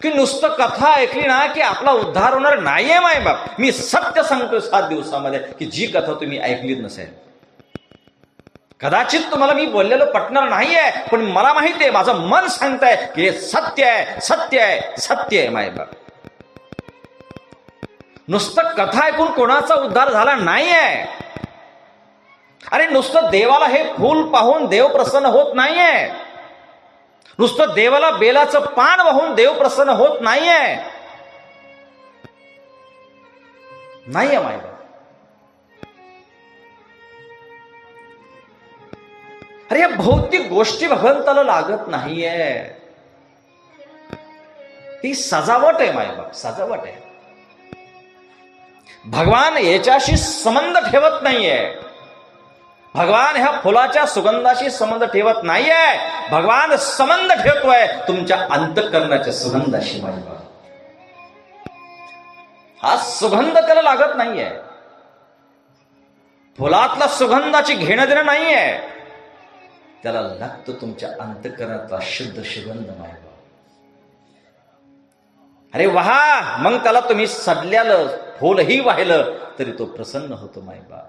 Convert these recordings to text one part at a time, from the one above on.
की नुसतं कथा ऐकली ना की आपला उद्धार होणार नाहीये माय बाप. मी सत्य सांगतो सात दिवसामध्ये की जी कथा तुम्ही ऐकलीच नसेल. कदाचित तुम्हाला मी बोललेलं पटणार नाहीये पण मला माहीत आहे माझं मन सांगतंय की हे सत्य आहे सत्य आहे सत्य आहे माय बाप. नुसतं कथा ऐकून कोणाचा उद्धार झाला नाहीये. अरे नुसतं देवाला हे फूल पाहून देव प्रसन्न होत नाहीये. नुसतं देवाला बेलाचं पान वाहून देव प्रसन्न होत नाहीये. नाहीये माय अरे या भौतिक गोष्टी भगवंताला लागत नाहीये. ती सजावट आहे मायबाप सजावट आहे. भगवान याच्याशी संबंध ठेवत नाहीये. भगवान ह्या फुलाच्या सुगंधाशी संबंध ठेवत नाहीये. भगवान संबंध ठेवतोय. तुमच्या अंतकरणाच्या सुगंधाशी हा सुगंध त्याला लागत नाहीये. फुलातला सुगंधाची घेणं देणं नाहीये. त्याला लागतो तुमच्या अंतकरणाचा शुद्ध सुगंध माय अरे वहा! मग त्याला तुम्ही सडल्यालं फुलही वाहिलं तरी तो प्रसन्न होतो मायबा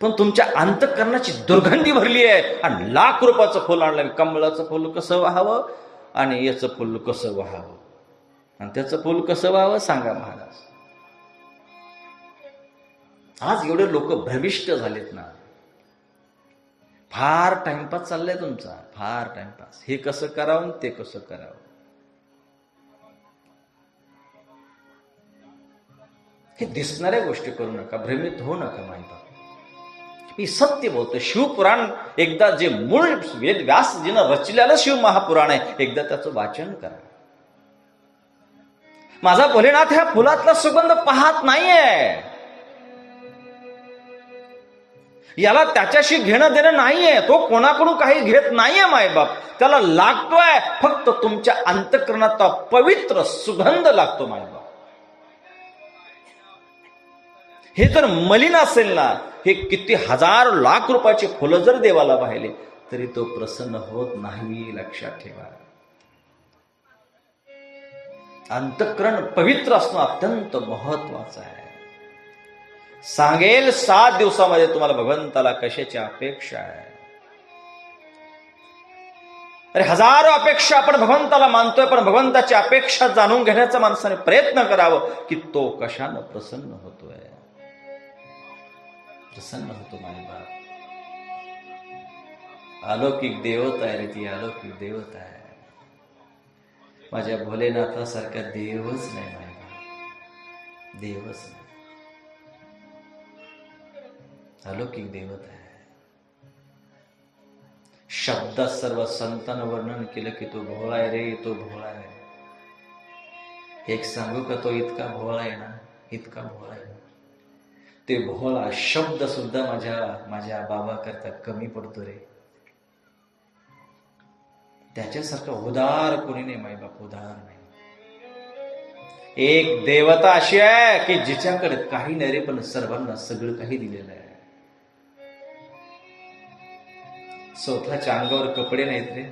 पण तुमच्या अंतकरणाची दुर्गंधी भरली आहे. आणि लाख रुपयाचं फुल आणलं कमळाचं फुल कसं व्हावं? आणि याचं फुल कसं व्हावं? आणि त्याचं फुल कसं व्हावं? सांगा महाराज. आज एवढे लोक भ्रविष्ट झालेत ना. फार टाइमपास चाललाय तुमचा. फार टाइमपास. हे कसं करावं ते कसं करावं? हे दिसणाऱ्या गोष्टी करू नका. भ्रमित होऊ नका माहिती मी सत्य बोलतो. शिवपुराण एकदा जे मूळ वेद व्यासजीनं रचलेलं शिव महापुराण आहे एकदा त्याचं वाचन करा. माझा भोलेनाथ ह्या फुलातला सुगंध पाहत नाहीये. याला त्याच्याशी घेणं देणं नाहीये. तो कोणाकडून काही घेत नाहीये मायबाप. त्याला लागतोय फक्त तुमच्या अंतकरणाचा पवित्र सुगंध लागतो मायबाप. हे जर मलिन असेल ना हे किती हजार लाख रुपयाचे फुलं जर देवाला पाहिले तरी तो प्रसन्न होत नाही लक्षात ठेवा. अंतकरण पवित्र असणं अत्यंत महत्वाचं आहे. सांगेल सात दिवसामध्ये तुम्हाला भगवंताला कशाची अपेक्षा आहे. अरे हजारो अपेक्षा आपण भगवंताला मानतोय पण भगवंताची अपेक्षा जाणून घेण्याचा माणसाने प्रयत्न करावं की तो कशानं प्रसन्न होतोय. प्रसन्न होतो माझे बाप अलौकिक देवता आहे रे ती अलौकिक देवता आहे माझ्या भोलेनाथासारखा देवच नाही माझ्या बाप देवच नाही अलौकिक देवता आहे शब्दात सर्व संतांना वर्णन केलं की तो भोळा आहे रे तो भोळा आहे एक सांगू का तो इतका भोळा आहे ना इतका भोळा आहे ते भोळा शब्द सुद्धा माझ्या माझ्या बाबा करता कमी पडतो रे. त्याच्यासारखा उदार कोणी नाही माई बाप उदार नाही. एक देवता अशी आहे की जिच्याकडे काही नाही रे पण सर्वांना सगळं काही दिलेलं आहे. स्वतःच्या अंगावर कपडे नाहीत रे.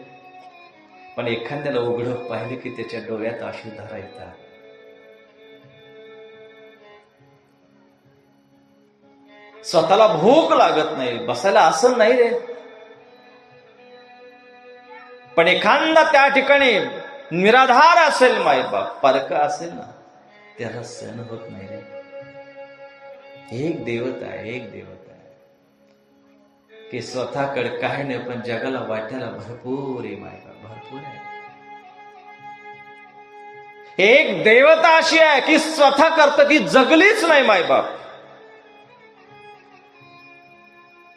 पण एखाद्याला उघडं पाहिलं की त्याच्या डोळ्यात आशुधारा येतात. स्वतःला भूक लागत नाही बसायला असं नाही रे. पण एखादा त्या ठिकाणी निराधार असेल मायबाप परका असेल ना त्याला सहन होत नाही रे. एक देवता आहे एक देवता आहे. की स्वतःकडे काय नाही पण जगाला वाटायला भरपूर आहे मायबाप भरपूर आहे. एक देवता अशी आहे की स्वतः करत ती जगलीच नाही मायबाप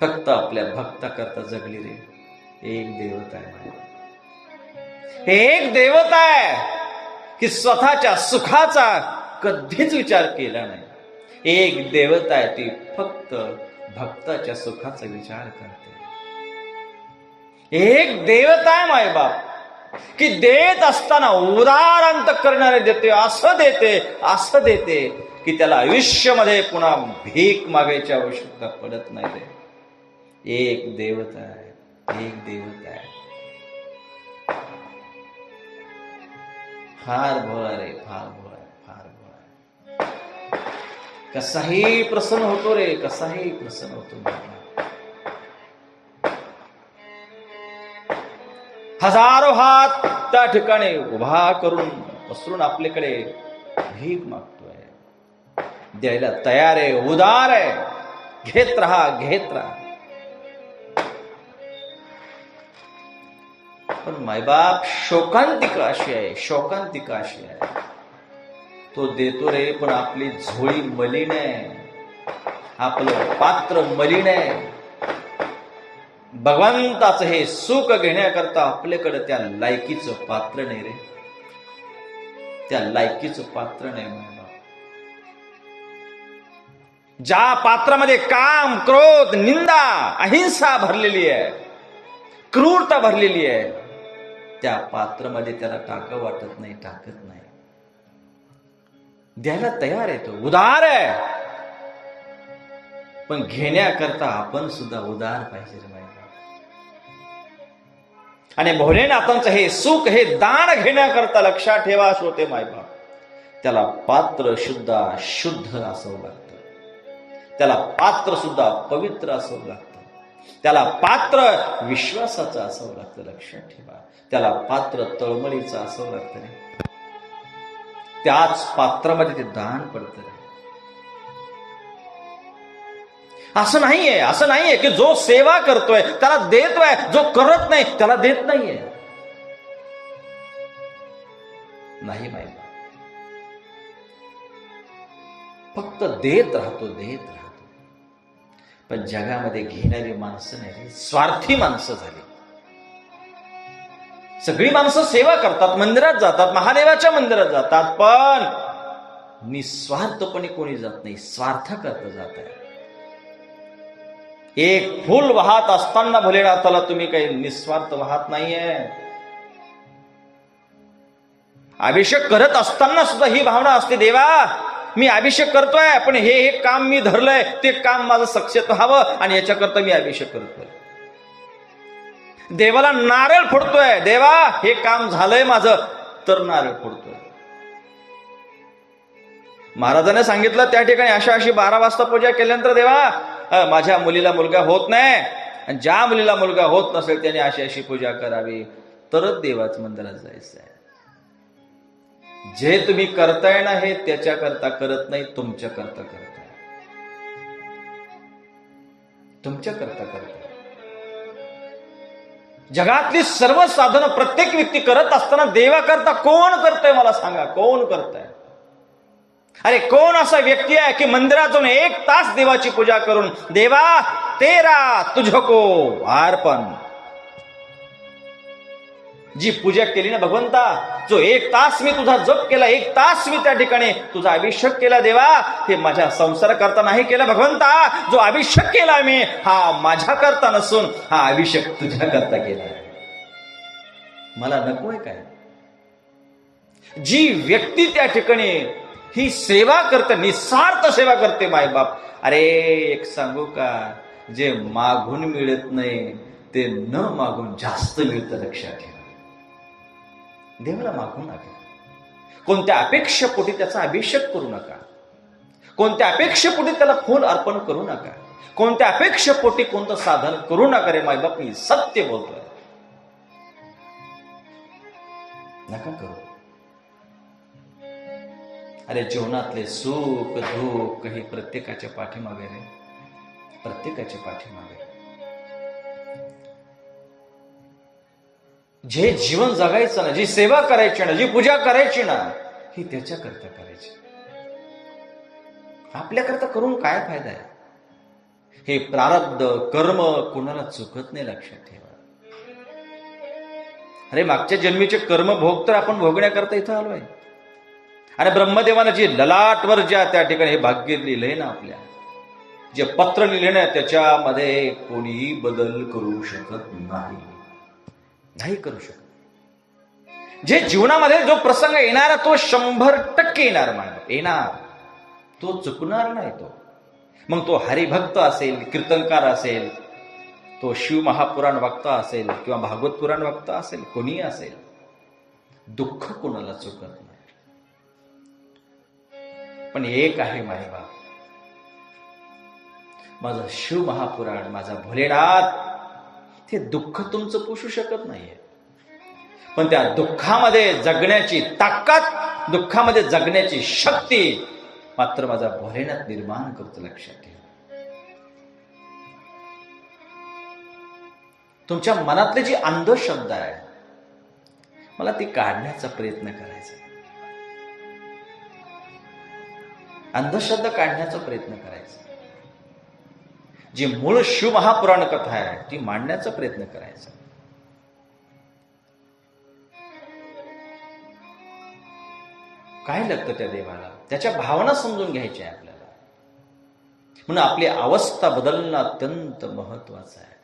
फक्त आपल्या भक्ता करता जगली रे. एक देवता आहे एक देवता आहे की स्वतःच्या सुखाचा कधीच विचार केला नाही. एक देवता आहे ती फक्त भक्ताच्या सुखाचा विचार करते. एक देवता आहे मायबाप की देत असताना उदार अंत करणारे देते असं देते असं देते की त्याला आयुष्यामध्ये पुन्हा भीक मागायची आवश्यकता पडत नाही रे. एक देवता आहे एक देवता आहे फार भोळा रे फार भोळा आहे, फार भोळा आहे. कसाही प्रसन्न होतो रे कसाही प्रसन्न होतो हजारो हात त्या ठिकाणी उभा करून पसरून आपल्याकडे भीक मागतोय। द्यायला तयार आहे उदार आहे। घेत राहा घेत राहा। पण मायबाप शोकांतिका अशी आहे शोकांतिका अशी आहे. तो देतो रे पण आपली झोळी मलिन आहे. आपलं पात्र मलिन आहे. भगवंताचं हे सुख घेण्याकरता आपल्याकडे त्या लायकीचं पात्र नाही रे. त्या लायकीचं पात्र नाही मायबाप. ज्या पात्रामध्ये काम क्रोध निंदा अहिंसा भरलेली आहे क्रूरता भरलेली आहे त्या पात्रामध्ये त्याला टाक वाटत नाही टाकत नाही. द्यायला तयार आहे तो. उदार आहे. पण घेण्याकरता आपण सुद्धा उदार पाहिजे रे आणि भोलेनाथांचं हे सुख हे दान घेण्याकरता लक्षात ठेवा श्रोते मायबाप त्याला पात्र शुद्ध शुद्ध असावं लागतं त्याला पात्र सुद्धा पवित्र असावं लागतं त्याला पात्र विश्वासाचं असावं लागतं लक्षात ठेवा. त्याला पात्र तळमळीचं असावं लागतं रे. त्याच पात्रामध्ये ते दान पडतं रे. असं नाहीये असं नाहीये की जो सेवा करतोय त्याला देतोय जो करत नाही त्याला देत नाहीये. नाही माहिती फक्त देत राहतो देत राहतो. पण जगामध्ये घेणारी माणसं नाही स्वार्थी माणसं झाली. सगळी माणसं सेवा करतात मंदिरात जातात महादेवाच्या मंदिरात जातात पण निस्वार्थपणे कोणी जात नाही स्वार्थ करत जात आहे. एक फुल वाहत असताना भोलेनाथाला तुम्ही काही निस्वार्थ वाहत नाहीये. अभिषेक करत असताना सुद्धा ही भावना असते देवा मी अभिषेक करतोय पण हे हे काम मी धरलंय ते काम माझं सक्सेस व्हावं आणि याच्याकरता मी अभिषेक करतोय. देवाला नारळ फोडतोय. देवा हे काम झालंय माझं तर नारळ फोडतोय. महाराजाने सांगितलं त्या ठिकाणी अशा अशी बारा वाजता पूजा केल्यानंतर देवा माझ्या मुलीला मुलगा होत नाही. आणि ज्या मुलीला मुलगा होत नसेल त्याने अशी अशी पूजा करावी. तरच देवाच मंदिरात जायचं आहे जे तुम्ही करताय ना हे त्याच्या करता करत नाही तुमच्या करता करताय तुमच्या करता करताय जगातली सर्व साधनं प्रत्येक व्यक्ती करत असताना देवा करता कोण करतंय मला सांगा? कोण करताय? अरे कोण असा व्यक्ती आहे की मंदिरातून एक तास देवाची पूजा करून देवा तेरा तुझको अर्पण जी पूजा केली ना भगवंता जो एक तास मी तुझा जप केला एक तास मी त्या ठिकाणी तुझा अभिषेक केला देवा. हे माझ्या संसार करता नाही केला भगवंता. जो अभिषेक केला मी हा माझ्या करता नसून हा अभिषेक तुझ्या करता केला. मला नकोय काय? जी व्यक्ती त्या ठिकाणी ही सेवा करते निस्वार्थ सेवा करते मायबाप अरे एक सांगू का? जे मागून मिळत नाही ते न मागून जास्त मिळतं लक्षात ठेवा. देवाला मागू नका कोणत्या अपेक्षेपोटी त्याचा अभिषेक करू नका. कोणत्या अपेक्षेपोटी त्याला फूल अर्पण करू नका. कोणत्या अपेक्षेपोटी कोणतं साधन करू नका रे मायबाप मी सत्य बोलतोय. नका करू. अरे जीवनातले सुख दुःख हे प्रत्येकाच्या पाठीमागे रे. प्रत्येकाच्या पाठीमागे. जे जीवन जगायचं ना जी सेवा करायची ना जी पूजा करायची ना ही त्याच्याकरता करायची. आपल्याकरता करून काय फायदा आहे? हे प्रारब्ध कर्म कोणाला चुकत नाही लक्षात ठेवा. अरे मागच्या जन्मीचे कर्म भोग तर आपण भोगण्याकरता इथं आलोय आणि ब्रह्मदेवानं जी ललाटवर ज्या त्या ठिकाणी हे भाग्य लिहिलंय ना आपल्या. जे पत्र लिहिलं ना त्याच्यामध्ये कोणीही बदल करू शकत नाही. नाही करू शकत. जे जीवनामध्ये जो प्रसंग येणारा तो शंभर टक्के येणार मानव येणार. तो चुकणार नाही तो. मग तो हरिभक्त असेल कीर्तनकार असेल तो शिव महापुराण वक्ता असेल किंवा भागवत पुराण वक्ता असेल कोणीही असेल दुःख कोणाला चुकत नाही. पण एक आहे मायबाप माझं शिव महापुराण माझा भोलेनाथ ते दुःख तुमचं पुसू शकत नाहीये. पण त्या दुःखामध्ये जगण्याची ताकद दुःखामध्ये जगण्याची शक्ती मात्र माझा भोलेनाथ निर्माण करतो लक्षात ठेवा. तुमच्या मनातले जी अंधश्रद्धा आहे मला ती काढण्याचा प्रयत्न करायचा अंधश्रद्धा काढण्याचा प्रयत्न करायचा जी मूळ शिवमहापुराण कथा आहे ती मांडण्याचा प्रयत्न करायचा. काय लागतं त्या देवाला? त्याच्या भावना समजून घ्यायच्या आहे आपल्याला. म्हणून आपली अवस्था बदलणं अत्यंत महत्वाचं आहे.